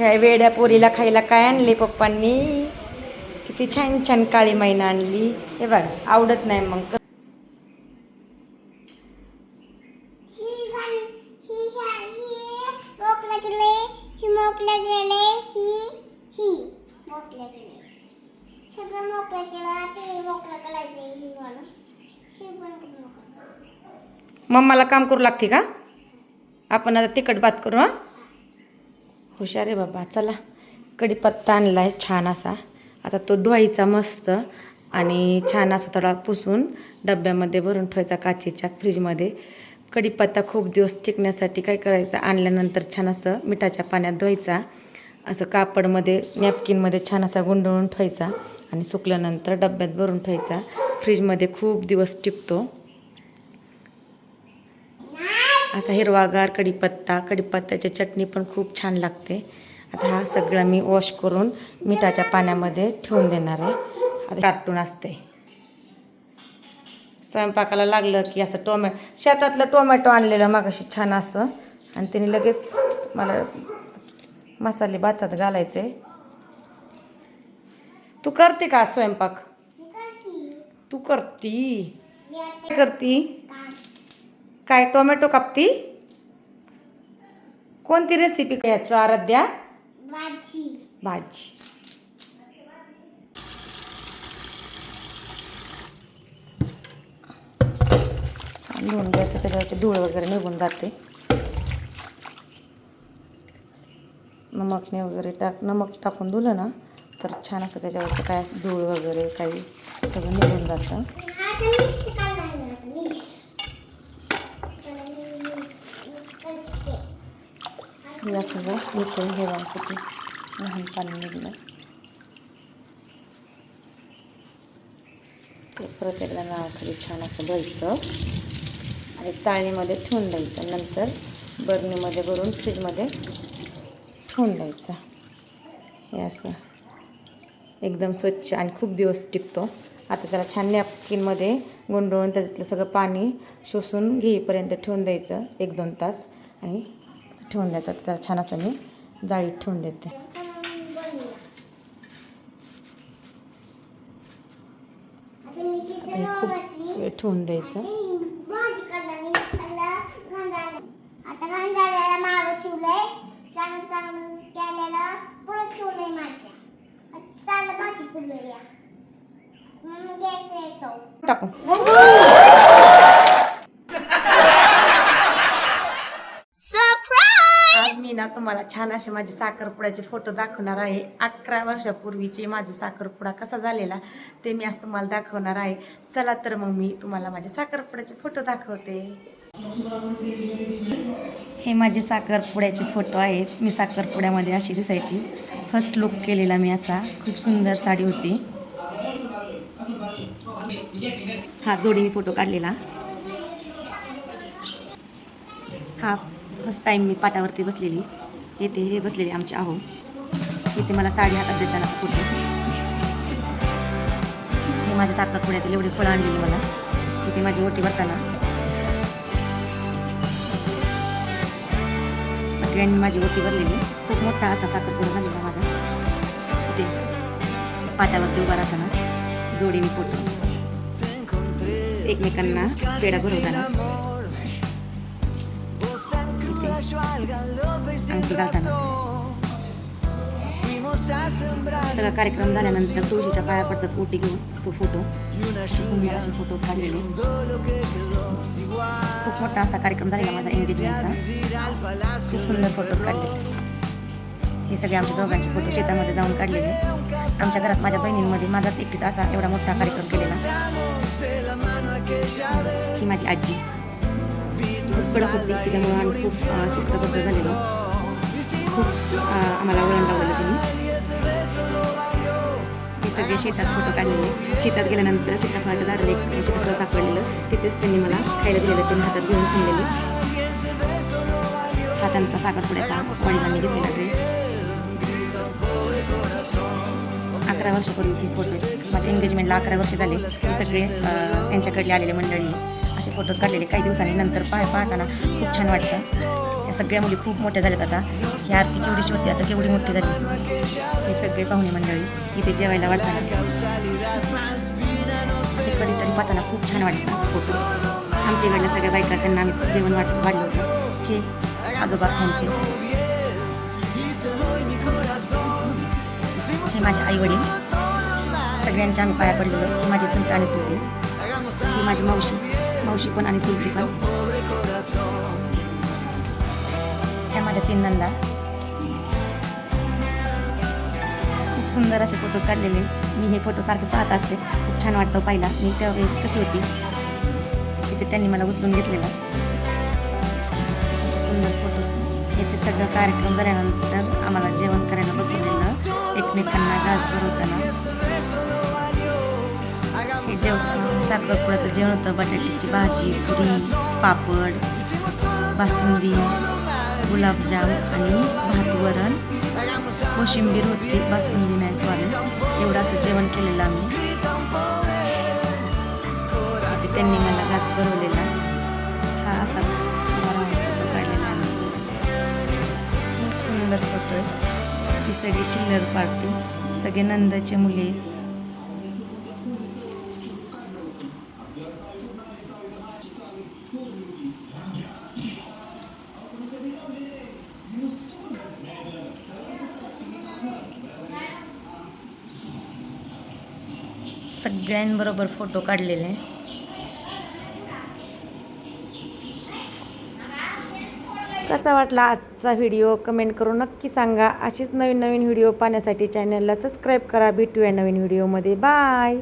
काय वेड्या पोरीला खायला काय आणले पप्पांनी? किती छान छान काळी मैना आणली. हे बघ आवडत नाही मग. ही ही ही ही ही ही हे ही हे मम्माला काम करू लागते का? आपण आता तिखट भात करू हां? हुशार आहे बाबा. चला कढीपत्ता आणला आहे छान असा. आता तो धुवायचा मस्त आणि छान असा थोडा पुसून डब्यामध्ये भरून ठेवायचा काचेच्या फ्रीजमध्ये. कढीपत्ता खूप दिवस टिकण्यासाठी काय करायचं? आणल्यानंतर छान असं मिठाच्या पाण्यात धुवायचा. असं कापडमध्ये नॅपकिनमध्ये छान असा गुंडळून ठेवायचा आणि सुकल्यानंतर डब्यात भरून ठेवायचा. फ्रीजमध्ये खूप दिवस टिकतो. असा हिरवागार कढीपत्ता कढीपत्त्याची चटणी पण खूप छान लागते. आता हा सगळं मी वॉश करून मिठाच्या पाण्यामध्ये ठेवून देणार आहे. आता कार्टून असते. स्वयंपाकाला लागलं की असं टोमॅ शेतातलं टोमॅटो आणलेलं मागाशी छान असं. आणि त्याने लगेच मला मसाले भातात घालायचे. तू करते का स्वयंपाक? तू करती. करती? काय टोमॅटो कापती? कोणती रेसिपी याचं आराध्या? भाजी. भाजी. छान धुवून घ्यायचं त्याच्यावरचे धूळ वगैरे निघून जाते. नमकने वगैरे टाक नमक टाकून धुलं ना तर छान असं त्याच्यावरचं काय धूळ वगैरे काही सगळं निघून जातं मी हा तर मीच काढणार आता मीच तर मी मी करते यासुद्धा असं जर निघून हे लहान पाणी निघलं. ते परत एकदा नावाखाली छान असं भरायचं आणि चाळणीमध्ये ठेवून द्यायचं. नंतर बरणीमध्ये भरून फ्रीजमध्ये ठेवून द्यायचं. हे असं एकदम स्वच्छ आणि खूप दिवस टिकतो. आता त्याला छान नॅपकिनमध्ये गुंडळून त्याच्यातलं सगळं पाणी शोषून घेईपर्यंत ठेवून द्यायचं एक दोन तास आणि ठेवून द्यायचं त्याला छान असं मी जाळीत ठेवून देते. हे खूप ठेवून द्यायचं. भाजी करणार मसाला गांजाला आता गांजाला मागं ठेवलंय चांगलं चांगलं केलेलं परत ठेवलंय माझ्या आता चाललं भाजी पुरलेली मग गॅस येतो टाकू आज मी ना तुम्हाला छान असे माझे साखरपुड्याचे फोटो दाखवणार आहे. अकरा वर्षापूर्वीचे माझे साखरपुडा कसा झालेला ते मी आज तुम्हाला दाखवणार आहे. चला तर मग मी तुम्हाला माझे साखरपुड्याचे फोटो दाखवते. हे माझे साखरपुड्याचे फोटो आहेत. मी साखरपुड्यामध्ये अशी दिसायची. फर्स्ट लुक केलेला मी असा. खूप सुंदर साडी होती. हा जोडीने फोटो काढलेला. हा फर्स्ट टाईम मी पाटावरती बसलेली. येते हे बसलेले आमचे आहो. इथे मला साडी हातात देताना फोटो हे माझ्या साखरपुड्यातील एवढे फळं आणलेली मला. इथे माझी ओटी भरताना सगळ्यांनी माझी ओटी भरलेली. खूप मोठा असा साखरपुडा झालेला माझा. इथे पाटावरती उभा राहताना जोडीने फोटो. एकमेकांना पेढा भरवताना. घालताना सगळा कार्यक्रम झाल्यानंतर तुळशीच्या पाया पडतात ओटी घेऊन तो फोटो सुंदर असे फोटोज काढलेले खूप मोठा असा कार्यक्रम झालेला माझा एंगेजमेंटचा खूप सुंदर फोटोज काढले हे सगळे आमच्या दोघांचे फोटो शेतामध्ये जाऊन काढलेले आमच्या घरात माझ्या बहिणींमध्ये माझाच एकटीच असा एवढा मोठा कार्यक्रम केलेला ही माझी आजी खूप कडक होती. त्याच्यामुळं आम्ही खूप शिस्तबद्ध झालेलो. खूप आम्हाला वळण लावलेलं त्यांनी सगळे शेतात फोटो काढलेले. शेतात गेल्यानंतर सीताफळाच्या झाडाला एक सीताफळ सापडलेलं. तिथेच त्यांनी मला खायला दिलेलं. त्यांनी हातात घेऊन थांबलेले हा त्यांचा साखरपुड्याचा वडिलांनी घेतलेला ड्रेस अकरा वर्षापूर्वी फोटो माझ्या एंगेजमेंटला अकरा वर्ष झाले. हे सगळे त्यांच्याकडले आलेले मंडळी. आहे. असे फोटो काढलेले काही दिवसांनी नंतर पाय पाहताना खूप छान वाटतं. या सगळ्या मुली खूप मोठ्या झाल्यात आता. ही आरती केवढीशी होती आता केवढी मोठी झाली. हे सगळे पाहुणे मंडळी इथे जेवायला वाटताना असे कधीतरी पाहताना खूप छान वाटतं फोटो. आमच्या इकडल्या सगळ्या बायका त्यांना आम्ही जेवण वाट वाढलं होतं. हे आजोबा खांचे हे माझे आई वडील सगळ्यांच्या आम्ही पाया पडलेलो. ही माझी चुलती आणि चुलते. ही माझी मावशी. मावशी पण आणि चुलती पण. ह्या माझ्या तीन नंदा खूप सुंदर असे फोटो काढलेले. मी हे फोटो सारखे पाहत असते. खूप छान वाटतं पाहिला मी त्यावेळेस कशी होती? तिथे त्यांनी मला उचलून घेतलेलं. असे सुंदर फोटो येथे सगळं कार्यक्रम झाल्यानंतर आम्हाला जेवण करायला बसवलेलं. एकमेकांना घास भरवताना. हे जेवण. साखरपुड्याचं जेवण होतं. बटाट्याची भाजी पुरी पापड बासुंदी गुलाबजाम आणि भात वरण. कोशिंबीर होती बासुंदी नाही स्वामी एवढं असं जेवण केलेलं आम्ही. त्यांनी मला घास बनवलेला हा असा काढलेला खूप सुंदर फोटो आहे. ही सगळी चिल्लर पार्टी. सगळे नंदाचे मुले. सगळ्यांबरोबर फोटो काढलेले. कसा वाटला आजचा व्हिडिओ? कमेंट करून नक्की सांगा. अशीच नवीन नवीन व्हिडिओ पाहण्यासाठी चॅनलला सबस्क्राईब करा. भेटूया नवीन व्हिडिओमध्ये. बाय